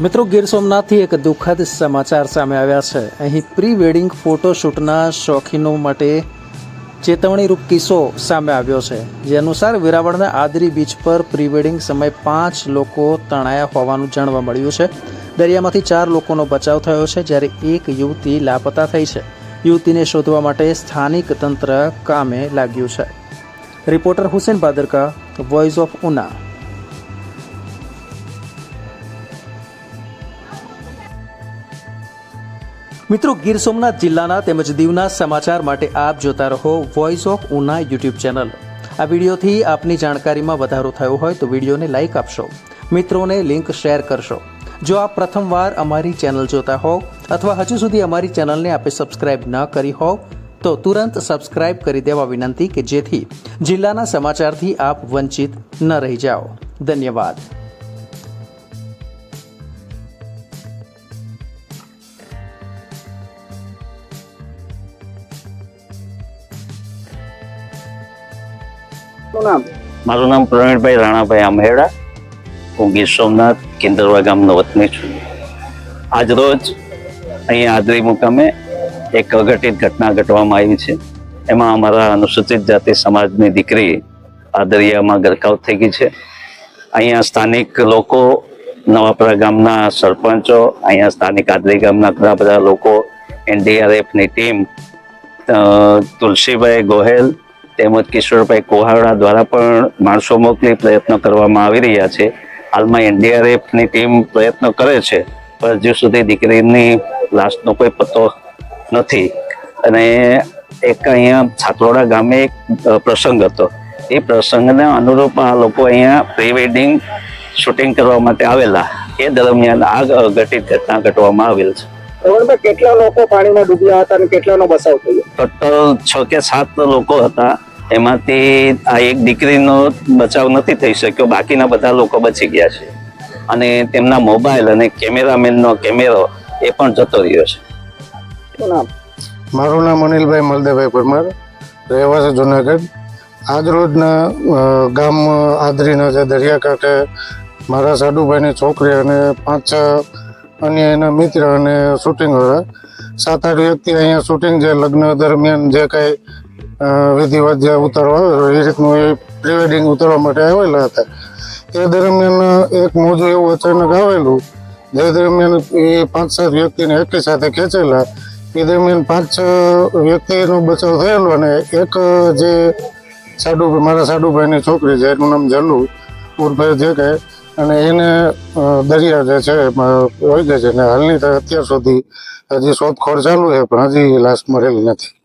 મિત્રો, ગીર સોમનાથથી એક દુઃખદ સમાચાર સામે આવ્યા છે. અહીં પ્રી વેડિંગ ફોટોશૂટના શોખીનો માટે ચેતવણીરૂપ કિસ્સો સામે આવ્યો છે. જે અનુસાર વેરાવળના આદરી બીચ પર પ્રી વેડિંગ સમયે પાંચ લોકો તણાયા હોવાનું જાણવા મળ્યું છે. દરિયામાંથી ચાર લોકોનો બચાવ થયો છે, જ્યારે એક યુવતી લાપતા થઈ છે. યુવતીને શોધવા માટે સ્થાનિક તંત્ર કામે લાગ્યું છે. Reporter Hussain Badarka voice of Una મિત્રો, ગીર સોમનાથ જિલ્લાના તેમજ દીવના સમાચાર માટે આપ જોતા રહો voice of Una YouTube channel. આ વિડીયોથી આપની જાણકારીમાં વધારો થયો હોય તો વિડીયોને લાઇક આપશો. મિત્રોને લિંક શેર કરશો. જો આપ પ્રથમવાર અમારી ચેનલ જોતા હોવ અથવા હજુ સુધી અમારી ચેનલને આપે સબસ્ક્રાઇબ ન કરી હોવ તો તુરંત સબસ્ક્રાઇબ કરી દેવા વિનંતી કે જેથી જિલ્લાના સમાચારથી આપ વંચિત ન રહી જાઓ. ધન્યવાદ. મારું નામ પ્રવીણભાઈ રાણાભાઈ આમહેડા. હું ગીર સોમનાથ કેન્દ્રવા ગામનો વતની છું. આજ રોજ અહીંયા આદરી મુકામે એક અઘટિત ઘટના ઘટવામાં આવી છે. એમાં અમારા અનુસૂચિત જાતિ સમાજની દીકરી આદરિયામાં દરિયામાં ગરકાવ થઈ ગઈ છે. અહીંયા સ્થાનિક લોકો, નવાપરા ગામના સરપંચો, અહીંયા સ્થાનિક આદરી ગામના ઘણા બધા લોકો, એનડીઆરએફની ટીમ તુલસીભાઈ ગોહેલ તેમજ કિશોરભાઈ કોહાડા દ્વારા પણ માણસો મોકલી પ્રયત્નો કરવામાં આવી રહ્યા છે. હાલમાં એનડીઆરએફની ટીમ પ્રયત્નો કરે છે પણ હજુ સુધી દીકરીની લાશનો કોઈ પતો નથી. અને એક અહીંયા છાત્રોડા ગામે એક પ્રસંગ હતો. એ પ્રસંગને અનુરૂપ આ લોકો અહીંયા પ્રી વેડિંગ શૂટિંગ કરવા માટે આવેલા. એ દરમિયાન આ ઘટિત ઘટના ઘટવામાં આવેલ છે. કેટલા લોકો પાણીમાં ડૂબ્યા હતા અને કેટલાનો બચાવ થયો? ટોટલ છ કે સાત લોકો હતા. એમાંથી આ એક દીકરીનો બચાવ નથી થઈ શક્યો બાકીના બધા લોકો બચી ગયા છે. અને તેમના મોબાઈલ અને કેમેરામેનનો કેમેરો એ પણ જતો રહ્યો છે. મારું નામ અનિલભાઈ મલદેભાઈ પરમાર રહેવાસી જુનાગઢ. આજરોજના ગામ આદરીના જે દરિયાકાંઠે મારા સાડુભાઈની છોકરી અને પાંચ છ અન્ય એના મિત્ર અને શૂટિંગ હતા સાત આઠ વ્યક્તિ અહીંયા શૂટિંગ જે લગ્ન દરમિયાન જે કાંઈ વિધિવત જે ઉતારવા એ રીતનું એ પ્રી વેડિંગ ઉતારવા માટે આવેલા હતા. એ દરમિયાન એક મોજું એવું અચાનક આવેલું. જે દરમિયાન એ પાંચ સાત વ્યક્તિને એકની સાથે ખેંચેલા. એ દરમિયાન પાંચ છ વ્યક્તિનો બચાવ થયેલો અને એક જે સાડુ મારા સાડુભાઈની છોકરી છે, એનું નામ જલ્લુ, ઉર્ફે જે કહે અને એને દરિયા જે છે વહી ગઈ છે. અને હાલની અત્યાર સુધી હજી શોધખોળ ચાલુ છે, પણ હજી લાશ મળેલી નથી.